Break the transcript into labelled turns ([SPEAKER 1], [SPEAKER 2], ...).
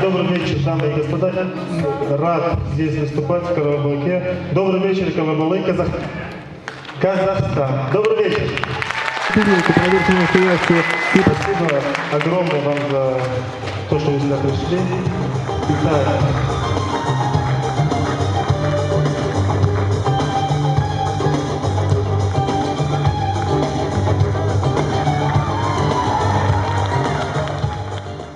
[SPEAKER 1] Добрый вечер, дамы и господа, рад здесь выступать в Карабалке. Добрый вечер, Карабалык, Казах... Казахстан. Добрый вечер.
[SPEAKER 2] Публику, проверьте настоящие и
[SPEAKER 1] Спасибо огромное вам за то, что вы сюда пришли. Итак,